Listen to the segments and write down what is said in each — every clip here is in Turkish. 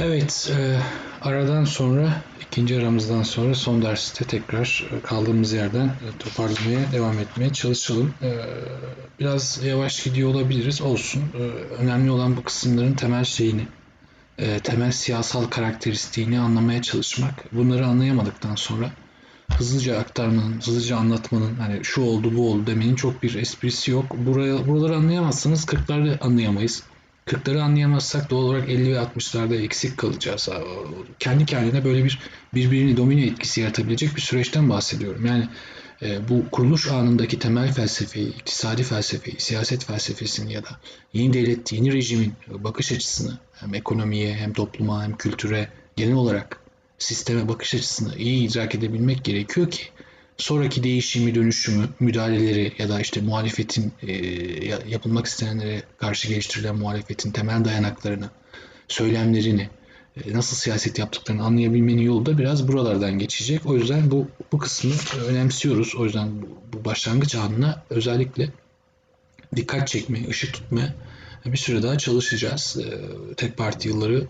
Evet, e, aradan sonra, ikinci aramızdan sonra son derste tekrar e, kaldığımız yerden e, toparlamaya devam etmeye çalışalım. E, biraz yavaş gidiyor olabiliriz, olsun. E, önemli olan bu kısımların temel şeyini, e, temel siyasal karakteristiğini anlamaya çalışmak. Bunları anlayamadıktan sonra hızlıca aktarmanın, hızlıca anlatmanın, hani şu oldu bu oldu demenin çok bir esprisi yok. Buraya, buraları anlayamazsanız 40'ları anlayamayız. 40'ları anlayamazsak doğal olarak 50 ve 60'larda eksik kalacağız. Kendi kendine böyle bir birbirini domine etkisi yaratabilecek bir süreçten bahsediyorum. Yani e, bu kuruluş anındaki temel felsefeyi, iktisadi felsefeyi, siyaset felsefesini ya da yeni devlet, yeni rejimin bakış açısını hem ekonomiye hem topluma hem kültüre genel olarak sisteme bakış açısını iyi idrak edebilmek gerekiyor ki sonraki değişimi, dönüşümü, müdahaleleri ya da işte muhalefetin e, yapılmak istenenlere karşı geliştirilen muhalefetin temel dayanaklarını, söylemlerini, e, nasıl siyaset yaptıklarını anlayabilmenin yolu da biraz buralardan geçecek. O yüzden bu bu kısmı önemsiyoruz. O yüzden bu, başlangıç anına özellikle dikkat çekmeye, ışık tutmaya bir süre daha çalışacağız. E, tek parti yılları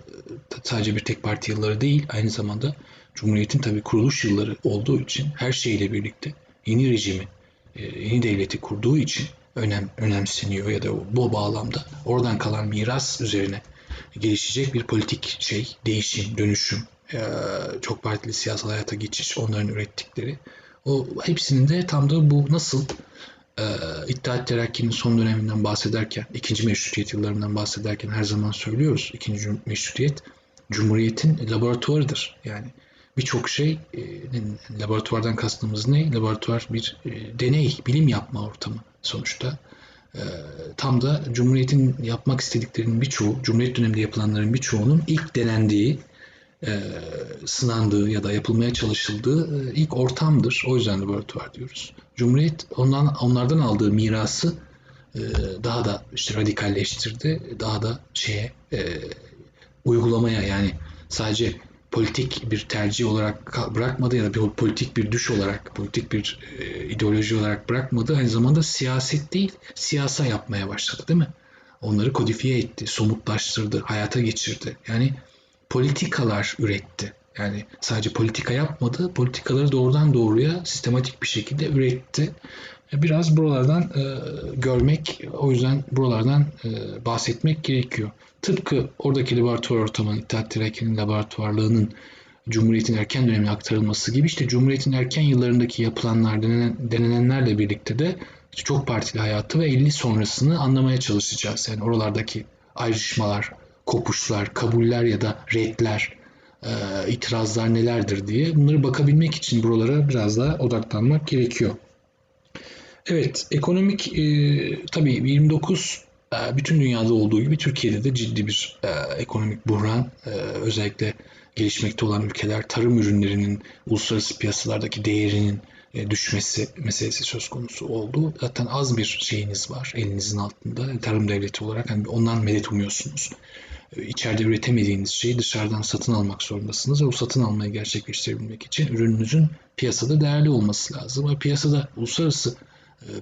sadece bir tek parti yılları değil, aynı zamanda Cumhuriyet'in tabii kuruluş yılları olduğu için her şeyle birlikte yeni rejimi, e, yeni devleti kurduğu için önem önemseniyor ya da bu bağlamda oradan kalan miras üzerine gelişecek bir politik şey, değişim, dönüşüm, e, çok partili siyasal hayata geçiş, onların ürettikleri. O hepsinin de tam da bu nasıl e, İttihat Terakki'nin son döneminden bahsederken, ikinci meşrutiyet yıllarından bahsederken her zaman söylüyoruz. İkinci meşrutiyet Cumhuriyet'in laboratuvarıdır. Yani birçok şey e, laboratuvardan kastımız ne? Laboratuvar bir e, deney, bilim yapma ortamı sonuçta. E, tam da Cumhuriyet'in yapmak istediklerinin birçoğu, Cumhuriyet döneminde yapılanların birçoğunun ilk denendiği, e, sınandığı ya da yapılmaya çalışıldığı e, ilk ortamdır. O yüzden laboratuvar diyoruz. Cumhuriyet ondan onlardan aldığı mirası e, daha da işte radikalleştirdi, daha da şeye e, uygulamaya yani sadece politik bir tercih olarak bırakmadı ya da bir politik bir düş olarak, politik bir e, ideoloji olarak bırakmadı. Aynı zamanda siyaset değil, siyasa yapmaya başladı değil mi? Onları kodifiye etti, somutlaştırdı, hayata geçirdi. Yani politikalar üretti. Yani sadece politika yapmadı, politikaları doğrudan doğruya sistematik bir şekilde üretti. Biraz buralardan e, görmek, o yüzden buralardan e, bahsetmek gerekiyor. Tıpkı oradaki laboratuvar ortamının, İttihat Terakki'nin laboratuvarlığının Cumhuriyet'in erken dönemine aktarılması gibi işte Cumhuriyet'in erken yıllarındaki yapılanlar, denenen, denenenlerle birlikte de çok partili hayatı ve 50 sonrasını anlamaya çalışacağız. Yani oralardaki ayrışmalar, kopuşlar, kabuller ya da redler, e, itirazlar nelerdir diye bunları bakabilmek için buralara biraz daha odaklanmak gerekiyor. Evet, ekonomik e, tabii 29 e, bütün dünyada olduğu gibi Türkiye'de de ciddi bir e, ekonomik buhran, e, özellikle gelişmekte olan ülkeler tarım ürünlerinin uluslararası piyasalardaki değerinin e, düşmesi meselesi söz konusu oldu. Zaten az bir şeyiniz var elinizin altında tarım devleti olarak hani ondan medet umuyorsunuz. E, içeride üretemediğiniz şeyi dışarıdan satın almak zorundasınız ve o satın almayı gerçekleştirebilmek için ürününüzün piyasada değerli olması lazım. Ve piyasada uluslararası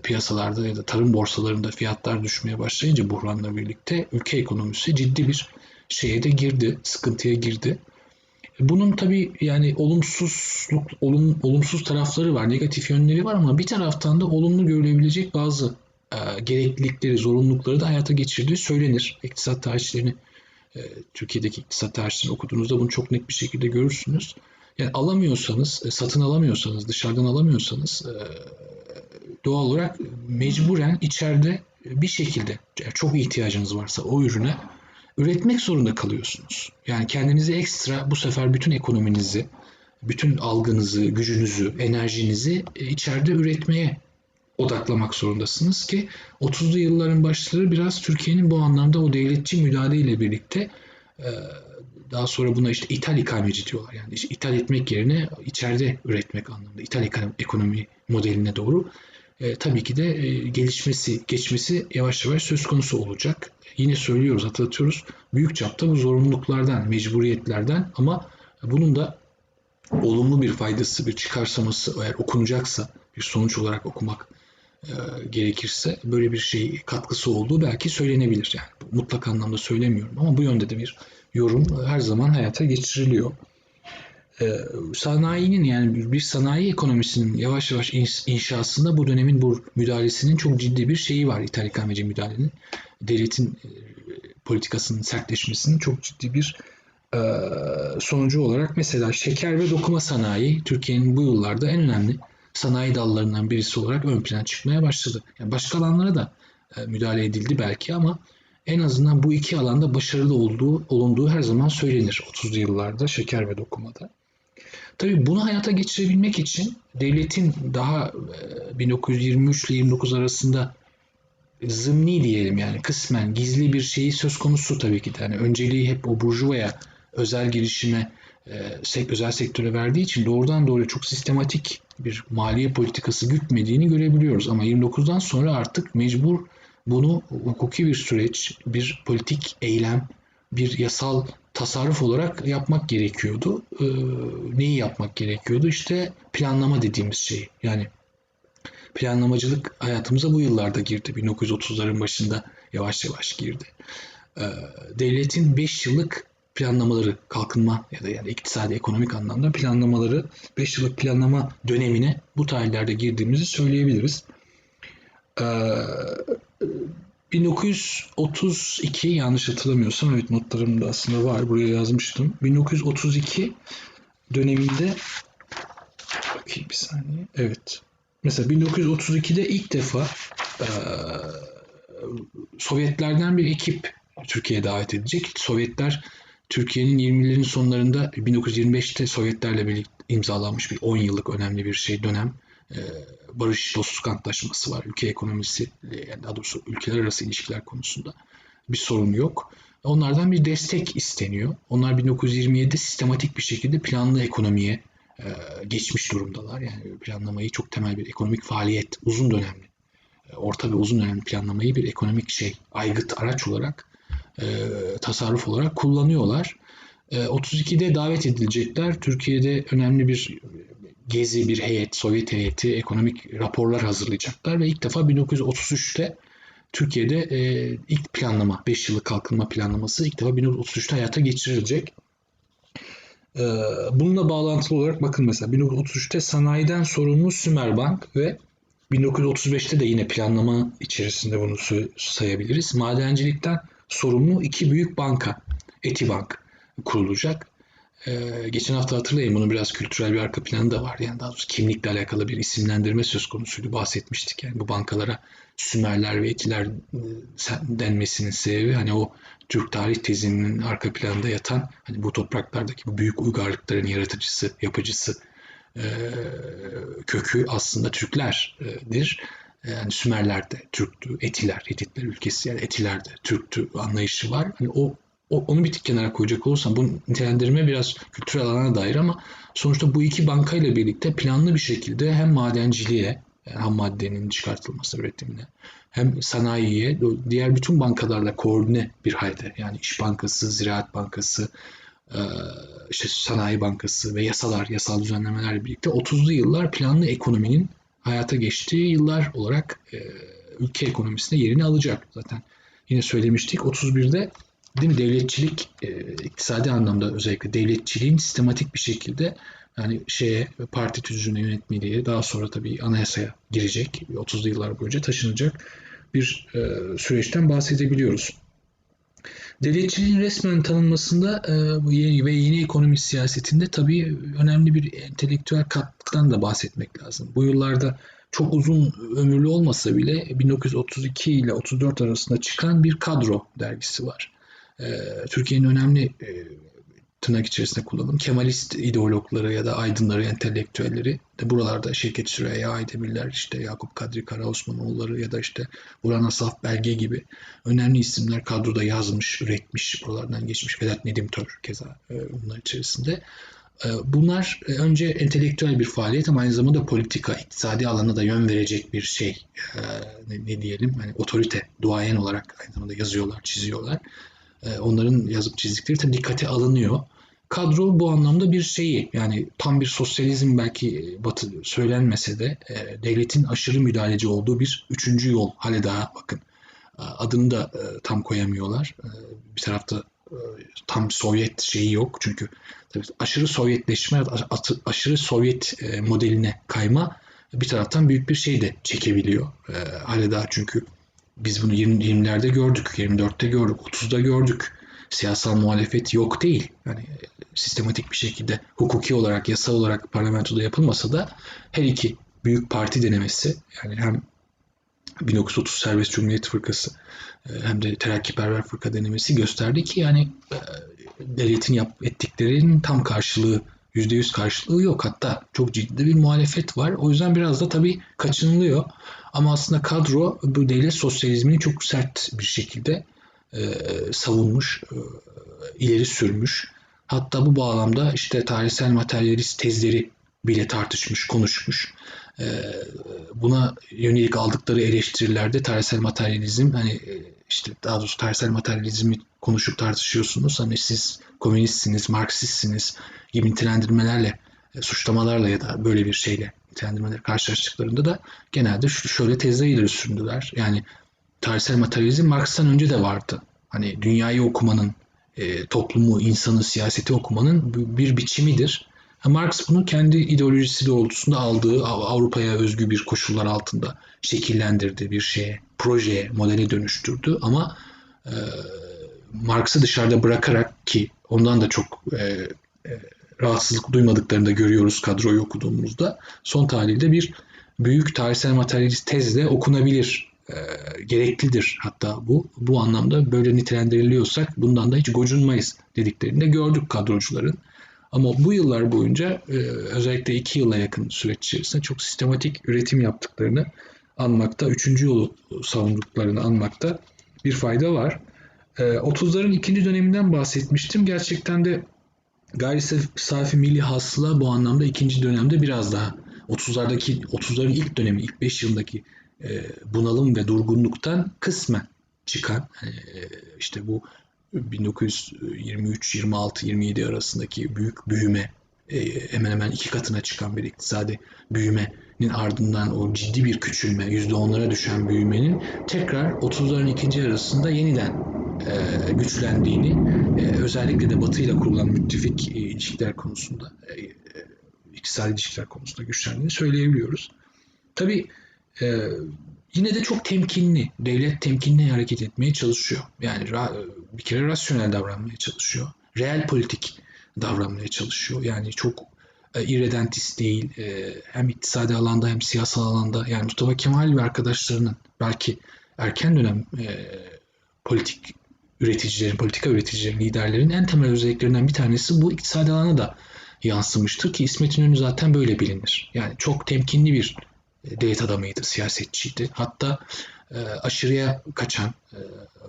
piyasalarda ya da tarım borsalarında fiyatlar düşmeye başlayınca buhranla birlikte ülke ekonomisi ciddi bir şeye de girdi, sıkıntıya girdi. Bunun tabii yani olumsuzluk, olum, olumsuz tarafları var, negatif yönleri var ama bir taraftan da olumlu görülebilecek bazı e, gereklilikleri, zorunlulukları da hayata geçirdiği söylenir. İktisat tarihçilerini, e, Türkiye'deki iktisat tarihçilerini okuduğunuzda bunu çok net bir şekilde görürsünüz. Yani alamıyorsanız, e, satın alamıyorsanız, dışarıdan alamıyorsanız e, doğal olarak mecburen içeride bir şekilde çok ihtiyacınız varsa o ürüne üretmek zorunda kalıyorsunuz. Yani kendinizi ekstra bu sefer bütün ekonominizi, bütün algınızı, gücünüzü, enerjinizi e, içeride üretmeye odaklamak zorundasınız ki 30'lu yılların başları biraz Türkiye'nin bu anlamda o devletçi müdahaleyle birlikte e, daha sonra buna işte ithal ikameci diyorlar. Yani işte ithal etmek yerine içeride üretmek anlamında. ithal ekonomi modeline doğru e, tabii ki de e, gelişmesi, geçmesi yavaş yavaş söz konusu olacak. Yine söylüyoruz, hatırlatıyoruz. Büyük çapta bu zorunluluklardan, mecburiyetlerden ama bunun da olumlu bir faydası, bir çıkarsaması eğer okunacaksa, bir sonuç olarak okumak e, gerekirse böyle bir şey katkısı olduğu belki söylenebilir. Yani mutlak anlamda söylemiyorum ama bu yönde de bir yorum her zaman hayata geçiriliyor. Ee, sanayinin yani bir sanayi ekonomisinin yavaş yavaş inşasında bu dönemin bu müdahalesinin çok ciddi bir şeyi var. İthal ikameci müdahalenin. Devletin e, politikasının sertleşmesinin çok ciddi bir e, sonucu olarak mesela şeker ve dokuma sanayi Türkiye'nin bu yıllarda en önemli sanayi dallarından birisi olarak ön plana çıkmaya başladı. Yani başka alanlara da e, müdahale edildi belki ama en azından bu iki alanda başarılı olduğu olunduğu her zaman söylenir 30'lu yıllarda şeker ve dokumada. Tabii bunu hayata geçirebilmek için devletin daha e, 1923 ile 29 arasında zımni diyelim yani kısmen gizli bir şeyi söz konusu tabii ki de. Yani önceliği hep o burjuvaya, özel girişime, e, özel sektöre verdiği için doğrudan doğruya çok sistematik bir maliye politikası gütmediğini görebiliyoruz. Ama 29'dan sonra artık mecbur bunu hukuki bir süreç, bir politik eylem, bir yasal tasarruf olarak yapmak gerekiyordu. Ee, neyi yapmak gerekiyordu? İşte planlama dediğimiz şey. Yani planlamacılık hayatımıza bu yıllarda girdi. 1930'ların başında yavaş yavaş girdi. Ee, devletin 5 yıllık planlamaları, kalkınma ya da yani iktisadi ekonomik anlamda planlamaları 5 yıllık planlama dönemine bu tarihlerde girdiğimizi söyleyebiliriz. Ee, 1932 yanlış hatırlamıyorsam evet notlarımda aslında var buraya yazmıştım. 1932 döneminde bakayım bir saniye. Evet. Mesela 1932'de ilk defa e, Sovyetlerden bir ekip Türkiye'ye davet edecek. Sovyetler Türkiye'nin 20'lerin sonlarında 1925'te Sovyetlerle birlikte imzalanmış bir 10 yıllık önemli bir şey dönem. E, barış dostluk antlaşması var. Ülke ekonomisi, yani daha doğrusu ülkeler arası ilişkiler konusunda bir sorun yok. Onlardan bir destek isteniyor. Onlar 1927'de sistematik bir şekilde planlı ekonomiye e, geçmiş durumdalar. Yani planlamayı çok temel bir ekonomik faaliyet, uzun dönemli, e, orta ve uzun dönemli planlamayı bir ekonomik şey, aygıt araç olarak, e, tasarruf olarak kullanıyorlar. E, 32'de davet edilecekler. Türkiye'de önemli bir gezi, bir heyet, Sovyet heyeti ekonomik raporlar hazırlayacaklar ve ilk defa 1933'te Türkiye'de e, ilk planlama, 5 yıllık kalkınma planlaması ilk defa 1933'te hayata geçirilecek. E, bununla bağlantılı olarak bakın mesela 1933'te sanayiden sorumlu Sümerbank ve 1935'te de yine planlama içerisinde bunu sayabiliriz. Madencilikten sorumlu iki büyük banka, Etibank kurulacak. Ee, geçen hafta hatırlayın bunun biraz kültürel bir arka planı da var. Yani daha doğrusu kimlikle alakalı bir isimlendirme söz konusuydu. Bahsetmiştik yani bu bankalara Sümerler ve Etiler denmesinin sebebi hani o Türk tarih tezinin arka planında yatan hani bu topraklardaki bu büyük uygarlıkların yaratıcısı, yapıcısı e, kökü aslında Türklerdir. Yani Sümerler de Türktü, Etiler, Hititler ülkesi yani Etiler de Türktü anlayışı var. Hani o onu bir tık kenara koyacak olursam bu nitelendirme biraz kültürel alana dair ama sonuçta bu iki bankayla birlikte planlı bir şekilde hem madenciliğe, yani ham maddenin çıkartılması üretimine hem sanayiye diğer bütün bankalarla koordine bir halde yani İş Bankası, Ziraat Bankası, işte Sanayi Bankası ve yasalar, yasal düzenlemelerle birlikte 30'lu yıllar planlı ekonominin hayata geçtiği yıllar olarak ülke ekonomisinde yerini alacak. Zaten yine söylemiştik 31'de değil mi devletçilik e, iktisadi anlamda özellikle devletçiliğin sistematik bir şekilde yani şeye parti tüzüğüne yönetmeliğe daha sonra tabii anayasaya girecek 30'lu yıllar boyunca taşınacak bir e, süreçten bahsedebiliyoruz. Devletçiliğin resmen tanınmasında e, ve yeni ekonomi siyasetinde tabii önemli bir entelektüel katkıdan da bahsetmek lazım. Bu yıllarda çok uzun ömürlü olmasa bile 1932 ile 34 arasında çıkan bir kadro dergisi var. Türkiye'nin önemli e, tırnak içerisinde kullanalım Kemalist ideologları ya da aydınları, entelektüelleri de buralarda Şirket Süreyya Aydemirler, işte Yakup Kadri Karaosmanoğulları ya da işte Burhan Asaf Belge gibi önemli isimler kadroda yazmış, üretmiş, buralardan geçmiş. Vedat Nedim Tör keza e, bunlar içerisinde. E, bunlar önce entelektüel bir faaliyet ama aynı zamanda politika, iktisadi alana da yön verecek bir şey. Ne, ne diyelim, hani otorite, duayen olarak aynı zamanda yazıyorlar, çiziyorlar. Onların yazıp çizdikleri tabii dikkate alınıyor kadro bu anlamda bir şeyi yani tam bir sosyalizm belki batı söylenmese de e, devletin aşırı müdahaleci olduğu bir üçüncü yol hale daha bakın adını da e, tam koyamıyorlar. E, bir tarafta E, tam Sovyet şeyi yok çünkü tabii aşırı Sovyetleşme, aşırı Sovyet e, modeline kayma bir taraftan büyük bir şey de çekebiliyor. E, hala daha çünkü biz bunu 20, 20'lerde gördük, 24'te gördük, 30'da gördük. Siyasal muhalefet yok değil. Yani e, sistematik bir şekilde hukuki olarak, yasal olarak parlamentoda yapılmasa da her iki büyük parti denemesi yani hem 1930 Serbest Cumhuriyet Fırkası e, hem de Terakkiperver Fırka denemesi gösterdi ki yani e, devletin yap, ettiklerinin tam karşılığı %100 karşılığı yok. Hatta çok ciddi bir muhalefet var. O yüzden biraz da tabii kaçınılıyor. Ama aslında kadro bu devlet sosyalizmini çok sert bir şekilde e, savunmuş, e, ileri sürmüş. Hatta bu bağlamda işte tarihsel materyalist tezleri bile tartışmış, konuşmuş. E, buna yönelik aldıkları eleştirilerde tarihsel materyalizm hani e, işte daha doğrusu tarihsel materyalizmi konuşup tartışıyorsunuz. Hani siz komünistsiniz, Marksistsiniz gibi nitelendirmelerle, suçlamalarla ya da böyle bir şeyle nitelendirmeler karşılaştıklarında da genelde şöyle tezler ileri sürdüler. Yani tarihsel materyalizm Marx'tan önce de vardı. Hani dünyayı okumanın, e, toplumu, insanı, siyaseti okumanın bir biçimidir. Marx bunu kendi ideolojisi doğrultusunda aldığı Av- Avrupa'ya özgü bir koşullar altında şekillendirdiği bir şeye, projeye, modele dönüştürdü. Ama e, Marx'ı dışarıda bırakarak ki ondan da çok e, e, rahatsızlık duymadıklarını da görüyoruz kadroyu okuduğumuzda. Son tahlilde bir büyük tarihsel materyalist tezle okunabilir, e, gereklidir hatta bu. Bu anlamda böyle nitelendiriliyorsak bundan da hiç gocunmayız dediklerini de gördük kadrocuların. Ama bu yıllar boyunca e, özellikle iki yıla yakın süreç içerisinde çok sistematik üretim yaptıklarını anmakta, üçüncü yolu savunduklarını anmakta bir fayda var. E, 30'ların ikinci döneminden bahsetmiştim. Gerçekten de gayri safi milli hasıla bu anlamda ikinci dönemde biraz daha 30'lardaki 30'ların ilk dönemi, ilk 5 yılındaki e, bunalım ve durgunluktan kısmen çıkan e, işte bu 1923, 26, 27 arasındaki büyük büyüme e, hemen hemen iki katına çıkan bir iktisadi büyümenin ardından o ciddi bir küçülme, %10'lara düşen büyümenin tekrar 30'ların ikinci arasında yeniden e, güçlendiğini, e, özellikle de Batı ile kurulan müttefik e, ilişkiler konusunda, e, iktisadi ilişkiler konusunda güçlendiğini söyleyebiliyoruz. Tabii e, yine de çok temkinli, devlet temkinli hareket etmeye çalışıyor. Yani bir kere rasyonel davranmaya çalışıyor. Reel politik davranmaya çalışıyor. Yani çok e, irredentist değil. Hem iktisadi alanda hem siyasal alanda. Yani Mustafa Kemal ve arkadaşlarının belki erken dönem e, politik üreticilerin, politika üreticilerin, liderlerin en temel özelliklerinden bir tanesi bu iktisadi alana da yansımıştır ki İsmet İnönü zaten böyle bilinir. Yani çok temkinli bir e, devlet adamıydı, siyasetçiydi. Hatta e, aşırıya kaçan e,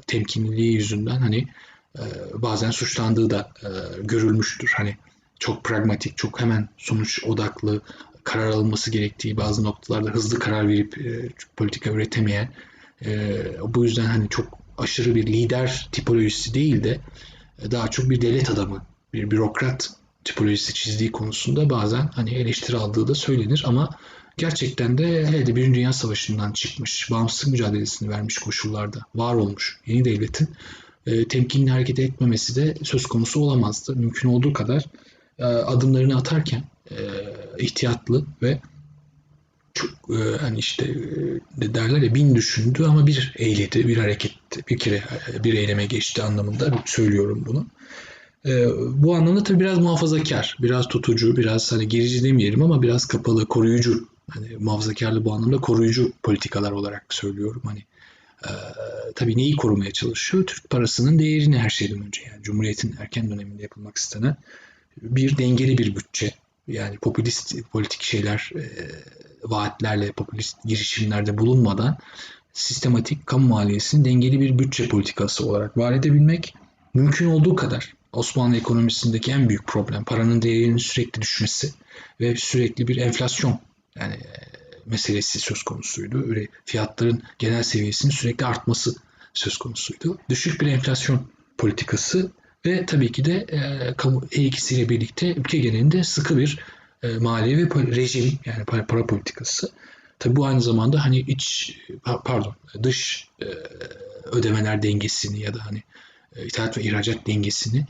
temkinliliği yüzünden hani e, bazen suçlandığı da e, görülmüştür. Hani çok pragmatik, çok hemen sonuç odaklı karar alınması gerektiği bazı noktalarda hızlı karar verip e, politika üretemeyen e, bu yüzden hani çok aşırı bir lider tipolojisi değil de e, daha çok bir devlet adamı, bir bürokrat tipolojisi çizdiği konusunda bazen hani eleştiri aldığı da söylenir ama gerçekten de hele de Birinci Dünya Savaşı'ndan çıkmış, bağımsızlık mücadelesini vermiş koşullarda var olmuş yeni devletin e, temkinli hareket etmemesi de söz konusu olamazdı. Mümkün olduğu kadar e, adımlarını atarken e, ihtiyatlı ve çok e, hani işte e, derler ya bin düşündü ama bir eyledi, bir hareket bir kere e, bir eyleme geçti anlamında söylüyorum bunu. Bu anlamda tabii biraz muhafazakar, biraz tutucu, biraz hani gerici demeyelim ama biraz kapalı, koruyucu. Hani muhafazakarlı bu anlamda koruyucu politikalar olarak söylüyorum. Hani e, tabii neyi korumaya çalışıyor? Türk parasının değerini her şeyden önce yani Cumhuriyet'in erken döneminde yapılmak istenen bir dengeli bir bütçe. Yani popülist politik şeyler, vaatlerle, popülist girişimlerde bulunmadan sistematik kamu maliyesini dengeli bir bütçe politikası olarak var edebilmek mümkün olduğu kadar Osmanlı ekonomisindeki en büyük problem paranın değerinin sürekli düşmesi ve sürekli bir enflasyon yani e, meselesi söz konusuydu. Öyle fiyatların genel seviyesinin sürekli artması söz konusuydu. Düşük bir enflasyon politikası ve tabii ki de e, kamu her ikisiyle birlikte ülke genelinde sıkı bir e, maliye ve rejim yani para, para politikası. Tabii bu aynı zamanda hani iç pa- pardon dış e, ödemeler dengesini ya da hani e, ithalat ve ihracat dengesini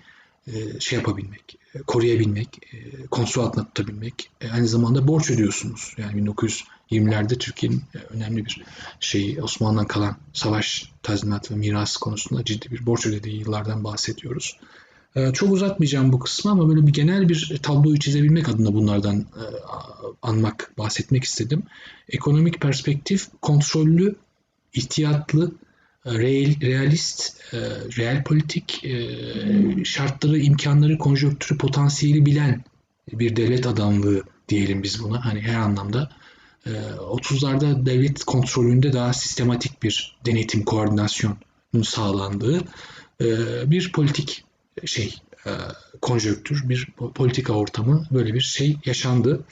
e, şey yapabilmek, e, koruyabilmek, e, kontrol altında tutabilmek. E, aynı zamanda borç ödüyorsunuz. Yani 1920'lerde Türkiye'nin e, önemli bir şeyi Osmanlı'dan kalan savaş tazminatı ve miras konusunda ciddi bir borç ödediği yıllardan bahsediyoruz. E, çok uzatmayacağım bu kısmı ama böyle bir genel bir tabloyu çizebilmek adına bunlardan e, anmak, bahsetmek istedim. Ekonomik perspektif kontrollü, ihtiyatlı, real, realist, e, real politik e, şartları, imkanları, konjonktürü, potansiyeli bilen bir devlet adamlığı diyelim biz buna. Hani her anlamda. E, 30'larda devlet kontrolünde daha sistematik bir denetim, koordinasyonun sağlandığı e, bir politik şey, e, konjonktür, bir politika ortamı böyle bir şey yaşandı.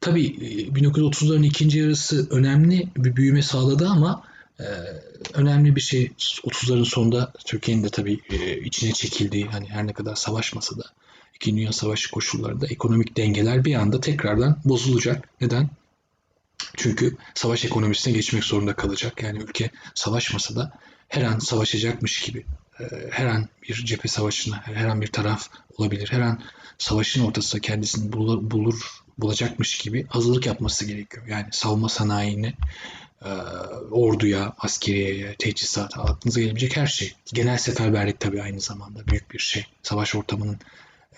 Tabii 1930'ların ikinci yarısı önemli bir büyüme sağladı ama ee, önemli bir şey 30'ların sonunda Türkiye'nin de tabii e, içine çekildiği hani her ne kadar savaşmasa da İkinci Dünya Savaşı koşullarında ekonomik dengeler bir anda tekrardan bozulacak. Neden? Çünkü savaş ekonomisine geçmek zorunda kalacak. Yani ülke savaşmasa da her an savaşacakmış gibi e, her an bir cephe savaşına, her an bir taraf olabilir. Her an savaşın ortasında kendisini bulur, bulur bulacakmış gibi hazırlık yapması gerekiyor. Yani savunma sanayini e, orduya, askeriyeye, teçhizata, aklınıza gelebilecek her şey. Genel seferberlik tabii aynı zamanda büyük bir şey. Savaş ortamının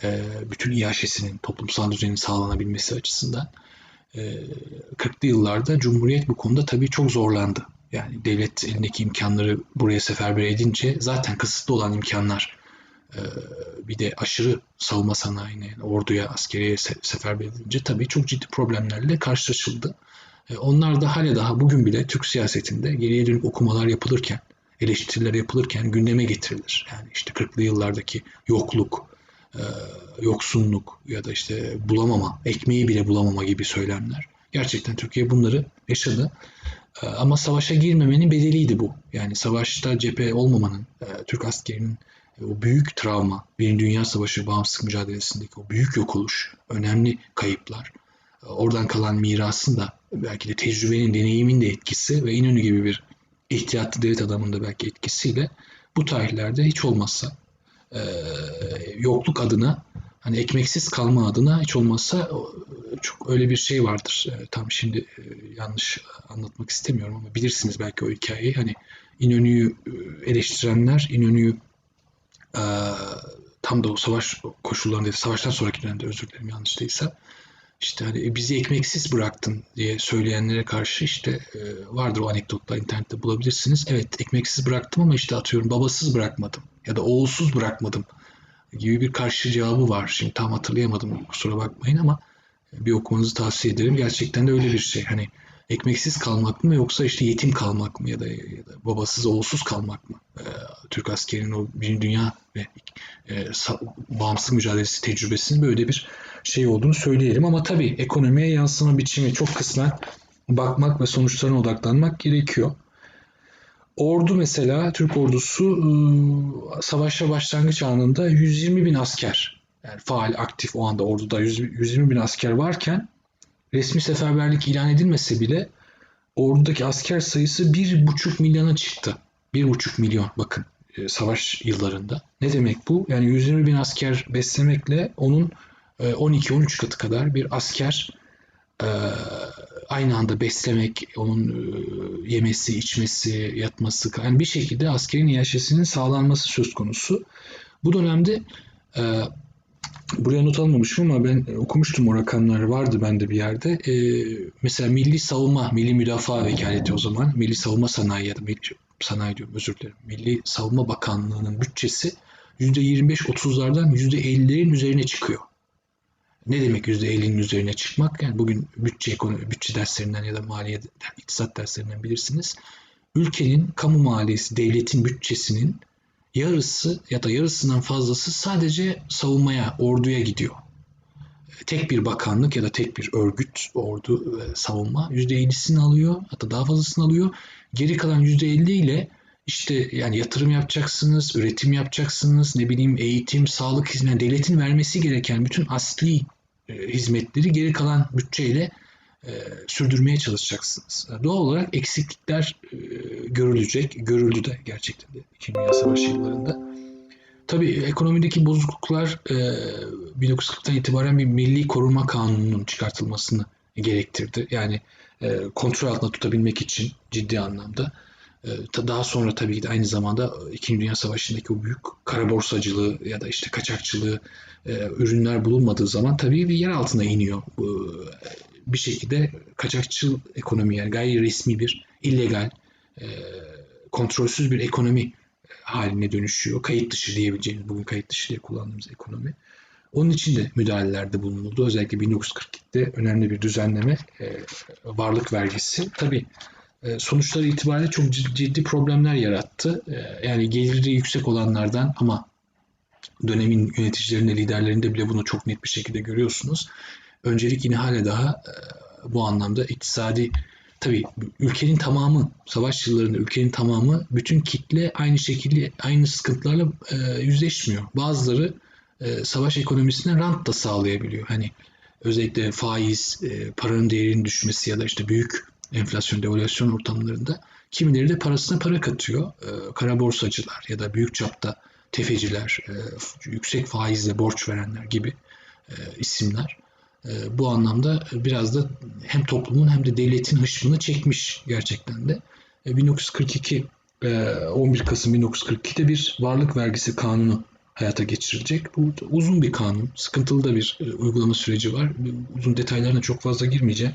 e, bütün iaşesinin, toplumsal düzenin sağlanabilmesi açısından e, 40'lı yıllarda Cumhuriyet bu konuda tabii çok zorlandı. Yani devlet elindeki imkanları buraya seferber edince zaten kısıtlı olan imkanlar e, bir de aşırı savunma sanayine, yani orduya, askeriye seferber edince tabii çok ciddi problemlerle karşılaşıldı. E, onlar da hala daha bugün bile Türk siyasetinde geriye dönük okumalar yapılırken, eleştiriler yapılırken gündeme getirilir. Yani işte 40'lı yıllardaki yokluk, e, yoksunluk ya da işte bulamama, ekmeği bile bulamama gibi söylemler. Gerçekten Türkiye bunları yaşadı. E, ama savaşa girmemenin bedeliydi bu. Yani savaşta cephe olmamanın, Türk askerinin o büyük travma, Birinci Dünya Savaşı bağımsızlık mücadelesindeki o büyük yok oluş, önemli kayıplar, oradan kalan mirasın da belki de tecrübenin, deneyimin de etkisi ve İnönü gibi bir ihtiyatlı devlet adamının da belki etkisiyle bu tarihlerde hiç olmazsa e, yokluk adına hani ekmeksiz kalma adına hiç olmazsa çok öyle bir şey vardır. E, tam şimdi e, yanlış anlatmak istemiyorum ama bilirsiniz belki o hikayeyi. Hani İnönü'yü e, eleştirenler İnönü'yü e, tam da o savaş koşullarında, savaştan sonraki dönemde özür dilerim yanlış değilse işte hani bizi ekmeksiz bıraktın diye söyleyenlere karşı işte vardır o anekdotlar internette bulabilirsiniz. Evet ekmeksiz bıraktım ama işte atıyorum babasız bırakmadım ya da oğulsuz bırakmadım gibi bir karşı cevabı var. Şimdi tam hatırlayamadım kusura bakmayın ama bir okumanızı tavsiye ederim. Gerçekten de öyle bir şey. Hani ekmeksiz kalmak mı yoksa işte yetim kalmak mı ya da, ya da babasız oğulsuz kalmak mı? Ee, Türk askerinin o Birinci Dünya ve e, bağımsızlık mücadelesi tecrübesinin böyle bir şey olduğunu söyleyelim. Ama tabii ekonomiye yansıma biçimi çok kısmen bakmak ve sonuçlarına odaklanmak gerekiyor. Ordu mesela, Türk ordusu ıı, savaşa başlangıç anında 120 bin asker, yani faal, aktif o anda orduda 120 bin asker varken resmi seferberlik ilan edilmese bile ordudaki asker sayısı 1,5 milyona çıktı. 1,5 milyon bakın e, savaş yıllarında. Ne demek bu? Yani 120 bin asker beslemekle onun 12-13 e, katı kadar bir asker e, aynı anda beslemek, onun yemesi, içmesi, yatması, yani bir şekilde askerin yaşasının sağlanması söz konusu. Bu dönemde buraya not almamışım ama ben okumuştum o rakamlar vardı bende bir yerde. E, mesela Milli Savunma, Milli Müdafaa Vekaleti o zaman, Milli Savunma Sanayi ya da Milli, Sanayi diyorum özür dilerim. Milli Savunma Bakanlığı'nın bütçesi %25-30'lardan %50'lerin üzerine çıkıyor. Ne demek %50'nin üzerine çıkmak? Yani bugün bütçe ekonomi, bütçe derslerinden ya da maliye, iktisat derslerinden bilirsiniz. Ülkenin kamu maliyesi, devletin bütçesinin yarısı ya da yarısından fazlası sadece savunmaya, orduya gidiyor. Tek bir bakanlık ya da tek bir örgüt, ordu ve savunma %50'sini alıyor hatta daha fazlasını alıyor. Geri kalan %50 ile işte yani yatırım yapacaksınız, üretim yapacaksınız, ne bileyim eğitim, sağlık hizmeti, devletin vermesi gereken bütün asli e, hizmetleri geri kalan bütçeyle e, sürdürmeye çalışacaksınız. Doğal olarak eksiklikler e, görülecek, görüldü de gerçekten de İkinci Dünya Savaşı yıllarında. Tabii ekonomideki bozukluklar e, 1940'tan itibaren bir milli koruma kanununun çıkartılmasını gerektirdi. Yani e, kontrol altında tutabilmek için ciddi anlamda. E, daha sonra tabii ki de aynı zamanda İkinci Dünya Savaşı'ndaki o büyük kara borsacılığı ya da işte kaçakçılığı e, ürünler bulunmadığı zaman tabii bir yer altına iniyor. Bu, bir şekilde kaçakçıl ekonomi yani gayri resmi bir illegal e, kontrolsüz bir ekonomi haline dönüşüyor. Kayıt dışı diyebileceğimiz, bugün kayıt dışı diye kullandığımız ekonomi. Onun için de müdahalelerde bulunuldu. Özellikle 1942'de önemli bir düzenleme, e, varlık vergisi. Tabii e, sonuçları itibariyle çok ciddi problemler yarattı. E, yani geliri yüksek olanlardan ama dönemin yöneticilerinde, liderlerinde bile bunu çok net bir şekilde görüyorsunuz. Öncelik yine hala daha bu anlamda iktisadi tabii ülkenin tamamı, savaş yıllarında ülkenin tamamı bütün kitle aynı şekilde aynı sıkıntılarla e, yüzleşmiyor. Bazıları e, savaş ekonomisine rant da sağlayabiliyor. Hani özellikle faiz, e, paranın değerinin düşmesi ya da işte büyük enflasyon, devalüasyon ortamlarında kimileri de parasına para katıyor. E, kara borsacılar ya da büyük çapta tefeciler, e, yüksek faizle borç verenler gibi e, isimler. Ee, bu anlamda biraz da hem toplumun hem de devletin hışmını çekmiş gerçekten de. 1942 11 e, Kasım 1942'de bir varlık vergisi kanunu hayata geçirilecek. Bu uzun bir kanun, sıkıntılı da bir e, uygulama süreci var. Uzun detaylarına çok fazla girmeyeceğim.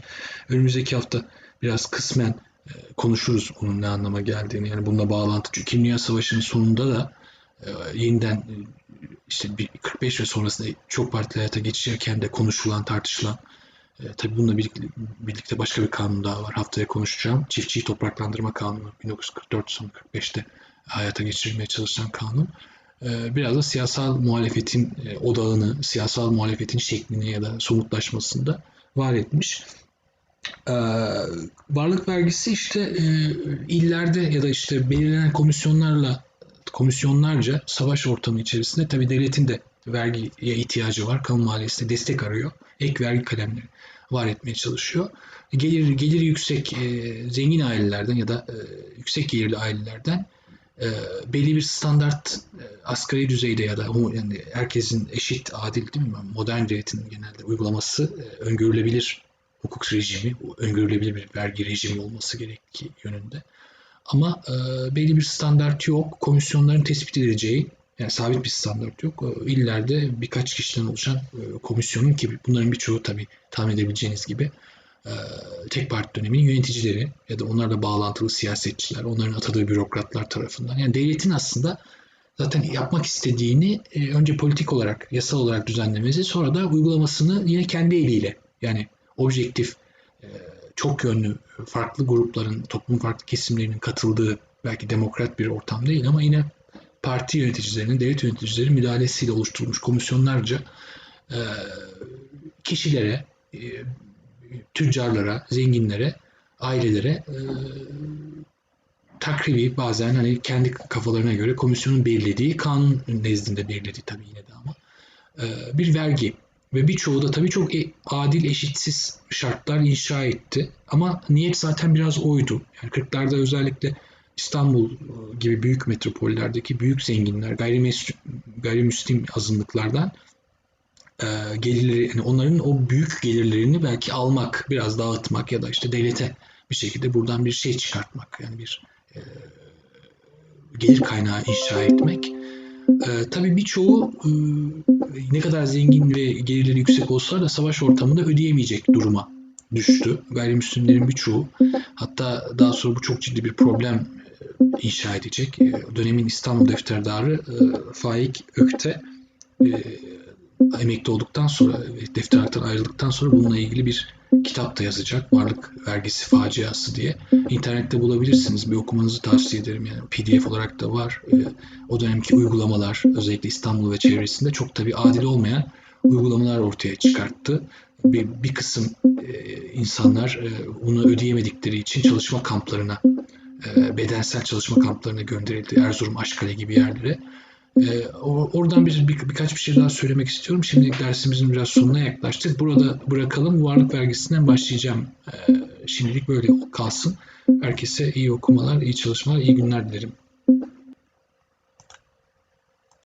Önümüzdeki hafta biraz kısmen e, konuşuruz onun ne anlama geldiğini. Yani bununla bağlantı. Çünkü Dünya Savaşı'nın sonunda da yeniden işte 45 ve sonrasında çok partili hayata geçişirken de konuşulan, tartışılan e, tabii bununla birlikte, birlikte başka bir kanun daha var. Haftaya konuşacağım. Çiftçiyi topraklandırma kanunu 1944 sonu 45'te hayata geçirilmeye çalışan kanun. E, biraz da siyasal muhalefetin e, odağını, siyasal muhalefetin şeklini ya da somutlaşmasında var etmiş. Ee, varlık vergisi işte e, illerde ya da işte belirlenen komisyonlarla komisyonlarca savaş ortamı içerisinde tabi devletin de vergiye ihtiyacı var. Kamu maliyesine destek arıyor. Ek vergi kalemleri var etmeye çalışıyor. Gelir gelir yüksek e, zengin ailelerden ya da e, yüksek gelirli ailelerden e, belli bir standart e, asgari düzeyde ya da yani herkesin eşit, adil değil mi? Modern devletin genelde uygulaması e, öngörülebilir hukuk rejimi, öngörülebilir bir vergi rejimi olması gerektiği yönünde. Ama e, belli bir standart yok. Komisyonların tespit edeceği, yani sabit bir standart yok. E, illerde birkaç kişiden oluşan e, komisyonun ki bunların birçoğu tabii tahmin edebileceğiniz gibi e, tek parti döneminin yöneticileri ya da onlarla bağlantılı siyasetçiler, onların atadığı bürokratlar tarafından. Yani devletin aslında zaten yapmak istediğini e, önce politik olarak, yasal olarak düzenlemesi sonra da uygulamasını yine kendi eliyle yani objektif, e, çok yönlü farklı grupların, toplumun farklı kesimlerinin katıldığı belki demokrat bir ortam değil ama yine parti yöneticilerinin, devlet yöneticilerinin müdahalesiyle oluşturulmuş komisyonlarca e, kişilere, e, tüccarlara, zenginlere, ailelere takribi bazen hani kendi kafalarına göre komisyonun belirlediği, kanun nezdinde belirlediği tabii yine de ama bir vergi ve birçoğu da tabii çok e, adil, eşitsiz şartlar inşa etti. Ama niyet zaten biraz oydu. Yani 40'larda özellikle İstanbul e, gibi büyük metropollerdeki büyük zenginler, gayrimüslim, azınlıklardan e, gelirleri, yani onların o büyük gelirlerini belki almak, biraz dağıtmak ya da işte devlete bir şekilde buradan bir şey çıkartmak, yani bir gelir kaynağı inşa etmek e, tabii birçoğu e, ne kadar zengin ve gelirleri yüksek olsa da savaş ortamında ödeyemeyecek duruma düştü. Gayrimüslimlerin birçoğu hatta daha sonra bu çok ciddi bir problem e, inşa edecek. E, dönemin İstanbul defterdarı e, Faik Ökte emekli olduktan sonra defterlikten ayrıldıktan sonra bununla ilgili bir kitap da yazacak. Varlık vergisi faciası diye. İnternette bulabilirsiniz. Bir okumanızı tavsiye ederim. Yani PDF olarak da var. Ee, o dönemki uygulamalar özellikle İstanbul ve çevresinde çok tabii adil olmayan uygulamalar ortaya çıkarttı. Bir, bir kısım e, insanlar e, bunu ödeyemedikleri için çalışma kamplarına, e, bedensel çalışma kamplarına gönderildi. Erzurum, Aşkale gibi yerlere. Ee, or- oradan bir, bir- birkaç bir şey daha söylemek istiyorum. Şimdilik dersimizin biraz sonuna yaklaştık. Burada bırakalım. Varlık vergisinden başlayacağım. Ee, şimdilik böyle kalsın. Herkese iyi okumalar, iyi çalışmalar, iyi günler dilerim.